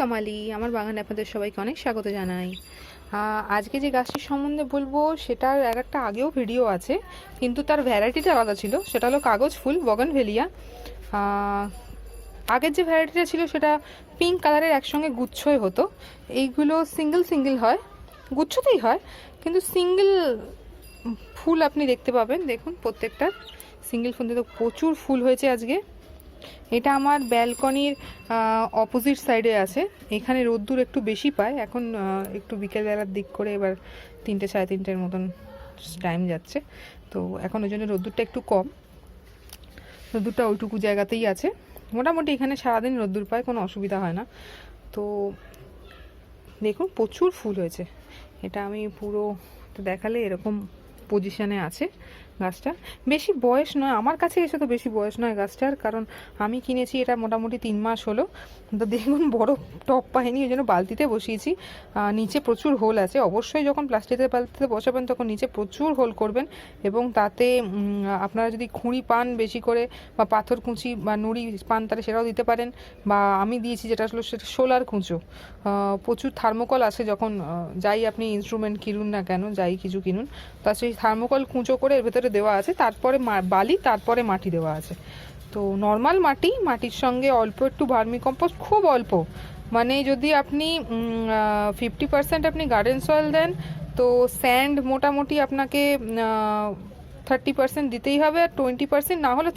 তমালি আমার বাগানে আপনাদের সবাইকে অনেক স্বাগত জানাই। আজকে যে গাছটির সম্বন্ধে বলব, সেটার এক একটা আগেও ভিডিও আছে, কিন্তু তার ভ্যারাইটিটা আলাদা ছিল। সেটা হলো কাগজ ফুল, বগনভেলিয়া। আগের যে ভ্যারাইটিটা ছিল, সেটা পিঙ্ক কালারের একসঙ্গে গুচ্ছই হতো। এইগুলো সিঙ্গেল সিঙ্গেল হয়। গুচ্ছতেই হয়, কিন্তু সিঙ্গেল ফুল আপনি দেখতে পাবেন। দেখুন, প্রত্যেকটা সিঙ্গেল ফুল তো প্রচুর ফুল হয়েছে আজকে। এটা আমার ব্যালকনির অপোজিট সাইডে আছে। এখানে রোদ্দুর একটু বেশি পায়। এখন একটু বিকেলবেলার দিক করে এবার তিনটে, সাড়ে তিনটের মতন টাইম যাচ্ছে। তো এখন ওই জন্য রোদ্দুরটা একটু কম। রোদ্দুরটা ওইটুকু জায়গাতেই আছে। মোটামুটি এখানে সারাদিন রোদ্দুর পায়, কোনো অসুবিধা হয় না। তো দেখুন, প্রচুর ফুল হয়েছে। এটা আমি পুরো দেখালে এরকম পজিশনে আছে। গাছটা। বেশি বয়স নয়, আমার কাছে এসে তো বেশি বয়স নয় গাছটার, কারণ আমি কিনেছি এটা মোটামুটি তিন মাস হলো। তো দেখুন, বড় টপ পাইনি, ওই জন্য বালতিতে বসিয়েছি। নিচে প্রচুর হোল আছে, অবশ্যই যখন প্লাস্টিকের বালতিতে বসাবেন তখন নিচে প্রচুর হোল করবেন এবং তাতে আপনারা যদি খুঁড়ি পান বেশি করে বা পাথর কুঁচি বা নুড়ি পান তাহলে সেটাও দিতে পারেন। বা আমি দিয়েছি যেটা আসলে সেটা সোলার কুঁচো। প্রচুর থার্মোকল আছে যখন যাই আপনি ইনস্ট্রুমেন্ট কিনুন না কেন, যাই কিছু কিনুন, তা সেই থার্মোকল কুঁচো করে এর ভেতরে দেওয়া আছে, তারপরে বালি, তারপরে মাটি দেওয়া আছে। তো নর্মাল মাটি, মাটির সঙ্গে অল্প একটু ভার্মি কম্পোস্ট খুব অল্প। মানে যদি আপনি ফিফটি পার্সেন্ট আপনি গার্ডেন সয়েল দেন, তো স্যান্ড মোটামুটি আপনাকে থার্টি পার্সেন্ট দিতেই হবে আর টোয়েন্টি পার্সেন্ট না হলে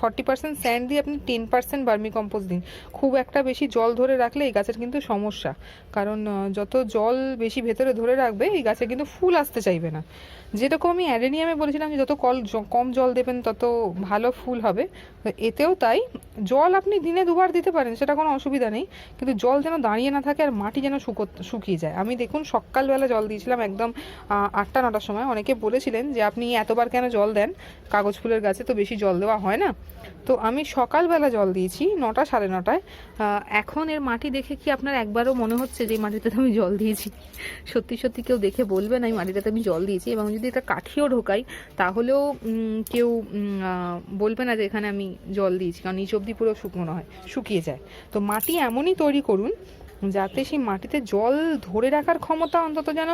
ফর্টি পার্সেন্ট স্যান্ড দিয়ে আপনি টেন পার্সেন্ট বার্মি কম্পোস্ট দিন। খুব একটা বেশি জল ধরে রাখলে এই গাছের কিন্তু সমস্যা। কারণ যত জল বেশি ভেতরে ধরে রাখবে, এই গাছে কিন্তু ফুল আসতে চাইবে না। যেরকম আমি অ্যাডেনিয়ামে বলেছিলাম যে যত কল কম জল দেবেন, তত ভালো ফুল হবে। এতেও তাই, জল আপনি দিনে দুবার দিতে পারেন, সেটা কোনো অসুবিধা নেই। কিন্তু জল যেন দাঁড়িয়ে না থাকে আর মাটি যেন শুকো শুকিয়ে যায়। আমি দেখুন সকালবেলা জল দিয়েছিলাম একদম আটটা, নটার সময়। অনেকে বলেছিলেন যে, আপনি এতবার কেন জল দেন, কাগজ ফুলের গাছে তো বেশি জল দেওয়া হয় না। তো আমি সকালবেলা জল দিয়েছি, নটা সাড়ে নটায়। এখন এর মাটি দেখে কি আপনার একবারও মনে হচ্ছে যে এই মাটিটাতে আমি জল দিয়েছি? সত্যি সত্যি কেউ দেখে বলবেন এই মাটিটাতে আমি জল দিয়েছি এবং যদি এটা কাঠিও ঢোকাই, তাহলেও কেউ বলবে না যে এখানে আমি জল দিয়েছি, কারণ নিচ অব্দি পুরো শুকনো হয় শুকিয়ে যায়। তো মাটি এমনই তৈরি করুন, যাতে সেই মাটিতে জল ধরে রাখার ক্ষমতা অন্তত যেন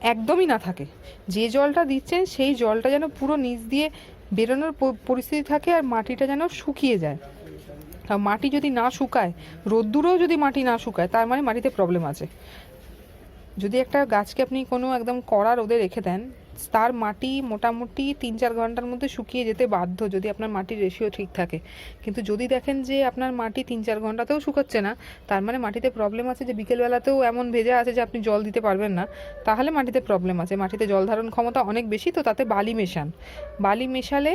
একদমই না থাকে। যে জলটা দিচ্ছেন, সেই জলটা যেন পুরো নিচ দিয়ে বেরোনোর পরিস্থিতি থাকে আর মাটিটা যেন শুকিয়ে যায়। আর মাটি যদি না শুকায়, রোদ্দুরেও যদি মাটি না শুকায়, তার মানে মাটিতে প্রবলেম আছে। যদি একটা গাছকে আপনি কোনো একদম কড়া রোদে রেখে দেন তার মাটি মোটামুটি তিন চার ঘণ্টার মধ্যে শুকিয়ে যেতে বাধ্য যদি আপনার মাটির রেশিও ঠিক থাকে। কিন্তু যদি দেখেন যে আপনার মাটি তিন চার ঘন্টাতেও শুকাচ্ছে না, তার মানে মাটিতে প্রবলেম আছে যে বিকেলবেলাতেও এমন ভেজা আছে যে আপনি জল দিতে পারবেন না, তাহলে মাটিতে প্রবলেম আছে। মাটিতে জল ধারণ ক্ষমতা অনেক বেশি, তো তাতে বালি মেশান। বালি মেশালে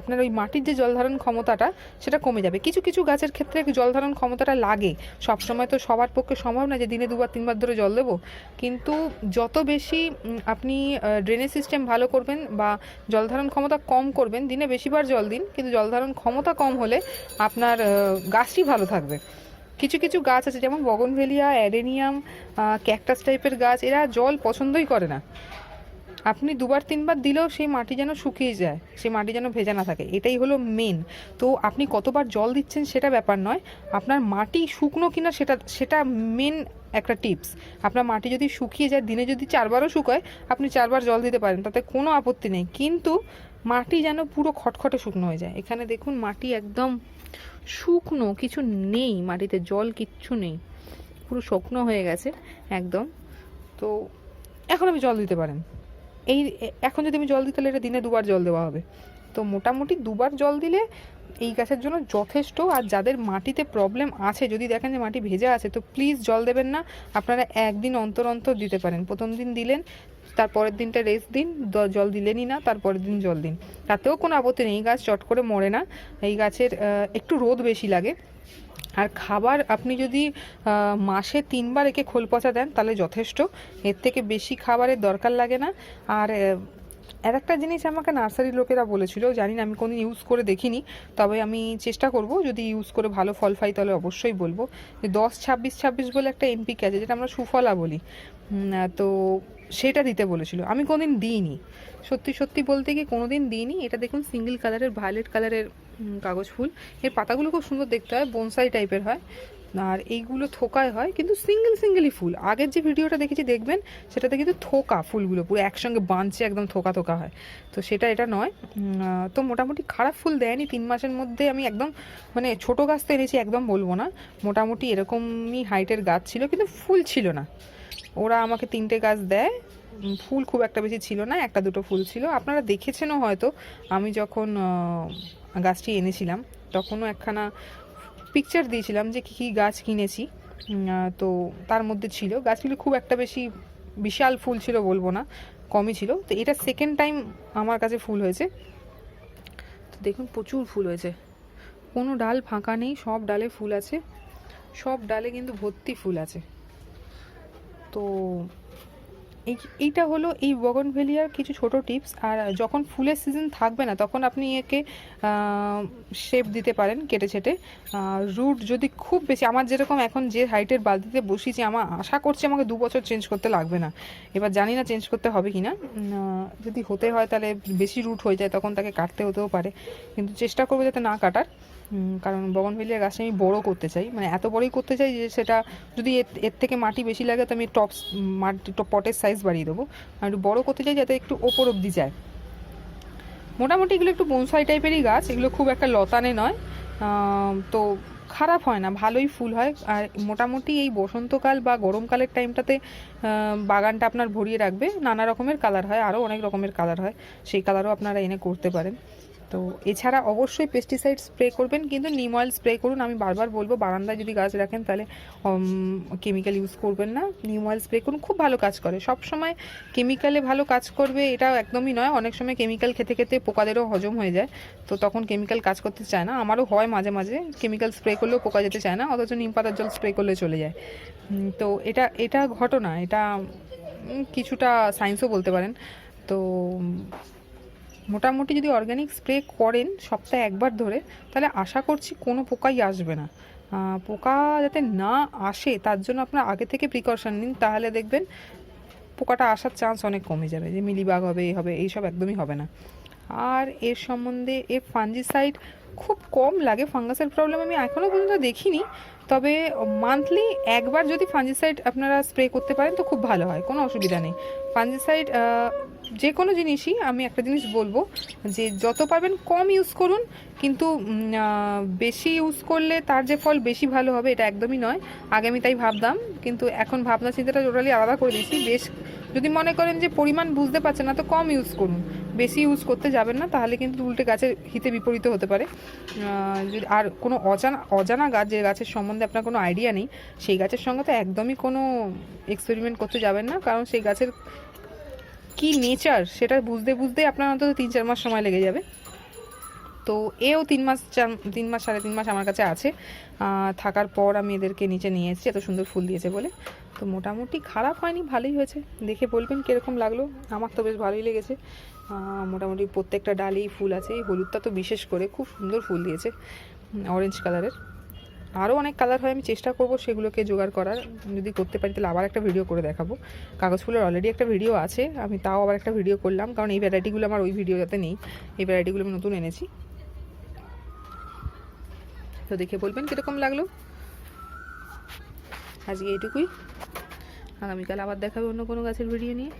আপনার ওই মাটির যে জল ধারণ ক্ষমতাটা, সেটা কমে যাবে। কিছু কিছু গাছের ক্ষেত্রে জল ধারণ ক্ষমতাটা লাগে। সবসময় তো সবার পক্ষে সম্ভব না যে দিনে দুবার, তিনবার ধরে জল দেবো। কিন্তু যত বেশি আপনি ড্রেনেজ সিস্টেম ভালো করবেন বা জল ধারণ ক্ষমতা কম করবেন, দিনে বেশিবার জল দিন, কিন্তু জল ধারণ ক্ষমতা কম হলে আপনার গাছটি ভালো থাকবে। কিছু কিছু গাছ আছে যেমন বগনভেলিয়া, অ্যাডেনিয়াম ক্যাকটাস টাইপের গাছ, এরা জল পছন্দই করে না। আপনি দুবার, তিনবার দিলেও সেই মাটি যেন শুকিয়ে যায়, সেই মাটি যেন ভেজা না থাকে, এটাই হলো মেন তো আপনি কতবার জল দিচ্ছেন সেটা ব্যাপার নয়, আপনার মাটি শুকনো কিনা সেটা সেটা মেন একটা টিপস, আপনার মাটি যদি শুকিয়ে যায়, দিনে যদি চারবারও শুকায়, আপনি চারবার জল দিতে পারেন, তাতে কোনো আপত্তি নেই। কিন্তু মাটি যেন পুরো খটখটে শুকনো হয়ে যায়। এখানে দেখুন, মাটি একদম শুকনো, কিছু নেই মাটিতে, জল কিচ্ছু নেই। পুরো শুকনো হয়ে গেছে, একদম। তো এখন আমি জল দিতে পারেন। এই, এখন যদি আমি জল দিই, তাহলে এটা দিনে দুবার জল দেওয়া হবে। তো মোটামুটি দুবার জল দিলে এই গাছের জন্য যথেষ্ট। আর যাদের মাটিতে প্রবলেম আছে, যদি দেখেন যে মাটি ভেজা আছে, তো প্লিজ জল দেবেন না। আপনারা একদিন অন্তর অন্তর দিতে পারেন। প্রথম দিন দিলেন তারপরের দিনটা রেস্ট দিন জল দিলেনই না তারপরের দিন জল দিন। তাতেও কোনো আপত্তি নেই, এই গাছ চট করে মরে না। এই গাছের একটু রোদ বেশি লাগে। আর খাবার আপনি যদি মাসে তিনবার একে খোল পচা দেন, তাহলে যথেষ্ট। এর থেকে বেশি খাবারের দরকার লাগে না। আর আর একটা জিনিস আমাকে নার্সারির লোকেরা বলেছিল, জানি না, আমি কোনো ইউজ করে দেখিনি, তবে আমি চেষ্টা করব, যদি ইউজ করে ভালো ফল পাই তাহলে অবশ্যই বলব। যে দশ ছাব্বিশ ছাব্বিশ বলে একটা এনপিকে আছে, যেটা আমরা সুফলা বলি। তো সেটা দিতে বলেছিল। আমি কোনোদিন দিইনি। সত্যি সত্যি বলতে কি কোনোদিন দিইনি। এটা দেখুন সিঙ্গেল কালারের ভায়োলেট কালারের কাগজ ফুল। এর পাতাগুলো খুব সুন্দর দেখতে হয় বনসাই টাইপের হয়। আর এইগুলো থোকায় হয়, কিন্তু সিঙ্গেল সিঙ্গেলই ফুল। আগের যে ভিডিওটা দেখেছি, দেখবেন? সেটাতে কিন্তু থোকা ফুলগুলো, পুরো একসঙ্গে বাঁধছে, একদম থোকা থোকা হয়। তো সেটা এটা নয়। তো মোটামুটি খারাপ ফুল দেয়নি। তিন মাসের মধ্যে আমি একদম মানে ছোট গাছ তো এনেছি একদম বলব না। মোটামুটি এরকমই হাইটের গাছ ছিল, কিন্তু ফুল ছিল না। ওরা আমাকে তিনটে গাছ দেয়। ফুল খুব একটা বেশি ছিল না, একটা দুটো ফুল ছিল। আপনারা দেখেছেনও হয়তো, আমি যখন গাছটি এনেছিলাম, তখনও একখানা পিকচার দিয়েছিলাম যে কী কী গাছ কিনেছি। তো তার মধ্যে ছিল। গাছগুলি খুব একটা বেশি বিশাল ফুল ছিল বলব না, কমই ছিল। তো এটা সেকেন্ড টাইম আমার কাছে ফুল হয়েছে। তো দেখুন, প্রচুর ফুল হয়েছে। কোনো ডাল ফাঁকা নেই, সব ডালে ফুল আছে। সব ডালে কিন্তু ভর্তি ফুল আছে। তো এই এইটা হলো এই বগনভেলিয়ার কিছু ছোট টিপস আর যখন ফুলের সিজন থাকবে না, তখন আপনি একে শেপ দিতে পারেন কেটে ছেটে। রুট যদি খুব বেশি, আমার যেরকম এখন যে হাইটের বালতিতে বসিয়েছি, আমার আশা করছি আমাকে দু বছর চেঞ্জ করতে লাগবে না। এবার জানি না চেঞ্জ করতে হবে কি না যদি হতে হয় তাহলে বেশি রুট হয়ে যায়, তখন তাকে কাটতে হতেও পারে। কিন্তু চেষ্টা করব যাতে না কাটার। কারণ বগনভেলিয়ার গাছটা আমি বড় করতে চাই। মানে এত বড়ই করতে চাই যে সেটা যদি এর এর থেকে মাটি বেশি লাগে তো আমি টপ মাটি পটের সাইজ বাড়িয়ে দেবো। আর একটু বড় করতে চাই যাতে একটু ওপর অবধি যায়। মোটামুটি এগুলো একটু বনসাই টাইপেরই গাছ, এগুলো খুব একটা লতানে নয়। তো খারাপ হয় না, ভালোই ফুল হয়। আর মোটামুটি এই বসন্তকাল বা গরমকালের টাইমটাতে বাগানটা আপনার ভরিয়ে রাখবে। নানা রকমের কালার হয় আরও অনেক রকমের কালার হয়। সেই কালারও আপনারা এনে করতে পারেন। তো এছাড়া অবশ্যই পেস্টিসাইড স্প্রে করবেন, কিন্তু নিম অয়েল স্প্রে করুন। আমি বারবার বলব, বারান্দায় যদি গাছ রাখেন, তাহলে কেমিক্যাল ইউজ করবেন না। নিম অয়েল স্প্রে করুন, খুব ভালো কাজ করে। সব সময় কেমিক্যালে ভালো কাজ করবে, এটা একদমই নয়। অনেক সময় কেমিক্যাল খেতে খেতে পোকাদেরও হজম হয়ে যায়, তো তখন কেমিক্যাল কাজ করতে চায় না। আমারও হয় মাঝে মাঝে কেমিক্যাল স্প্রে করলেও পোকা যেতে চায় না, অথচ নিম পাতার জল স্প্রে করলে চলে যায়। তো এটা এটা ঘটনা। এটা কিছুটা সায়েন্সও বলতে পারেন। তো মোটামুটি যদি অর্গ্যানিক স্প্রে করেন সপ্তাহে একবার ধরে, তাহলে আশা করছি কোনো পোকাই আসবে না। পোকা যাতে না আসে, তার জন্য আপনারা আগে থেকে প্রিকশন নিন, তাহলে দেখবেন পোকাটা আসার চান্স অনেক কমে যাবে। যে মিলিবাগ হবে এই হবে এইসব একদমই হবে না। আর এর সম্বন্ধে এর ফাঞ্জিসাইড খুব কম লাগে ফাঙ্গাসের প্রবলেম আমি এখনও পর্যন্ত দেখিনি। তবে মান্থলি একবার যদি ফাঞ্জিসাইড আপনারা স্প্রে করতে পারেন, তো খুব ভালো হয়, কোনো অসুবিধা নেই। ফাঞ্জিসাইড যে কোনো জিনিসই আমি একটা জিনিস বলব যে যত পারবেন কম ইউজ করুন, কিন্তু বেশি ইউজ করলে তার যে ফল বেশি ভালো হবে এটা একদমই নয়। আগে আমি তাই ভাবতাম, কিন্তু এখন ভাবনা চিন্তাটা টোটালি আলাদা করে দিয়েছি। বেশ, যদি মনে করেন যে পরিমাণ বুঝতে পারছেন না, তো কম ইউজ করুন। বেশি ইউজ করতে যাবেন না, তাহলে কিন্তু উল্টে গাছের হিতে বিপরীত হতে পারে। যদি আর কোনো অজানা অজানা গাছ, যে গাছের সম্বন্ধে আপনার কোনো আইডিয়া নেই, সেই গাছের সঙ্গে তো একদমই কোনো এক্সপেরিমেন্ট করতে যাবেন না, কারণ সেই গাছের কি নেচার, সেটা বুঝতে বুঝতে আপনার অন্তত তিন চার মাস সময় লেগে যাবে। তো এও তিন মাস, চার, তিন মাস, সাড়ে তিন মাস আমার কাছে আছে। থাকার পর আমি এদেরকে নিচে নিয়ে এসেছি, এত সুন্দর ফুল দিয়েছে বলে। তো মোটামুটি খারাপ হয়নি, ভালোই হয়েছে। দেখে বলবেন কীরকম লাগল, আমার তো বেশ ভালোই লেগেছে। মোটামুটি প্রত্যেকটা ডালেই ফুল আছে, এই হলুদটা তো বিশেষ করে খুব সুন্দর ফুল দিয়েছে অরেঞ্জ কালারের আরও অনেক কালার হয়, আমি চেষ্টা করব সেগুলোকে জোগাড় করার। যদি করতে পারি, তাহলে আবার একটা ভিডিও করে দেখাবো। কাগজ ফুলের অলরেডি একটা ভিডিও আছে, আমি তাও আবার একটা ভিডিও করলাম, কারণ এই ভ্যারাইটিগুলো আমার ওই ভিডিওতে নেই। এই ভ্যারাইটিগুলো আমি নতুন এনেছি। তো দেখে বলবেন কীরকম লাগল? আজকে এইটুকুই। আগামীকাল আবার দেখাবে অন্য কোনো গাছের ভিডিও নিয়ে।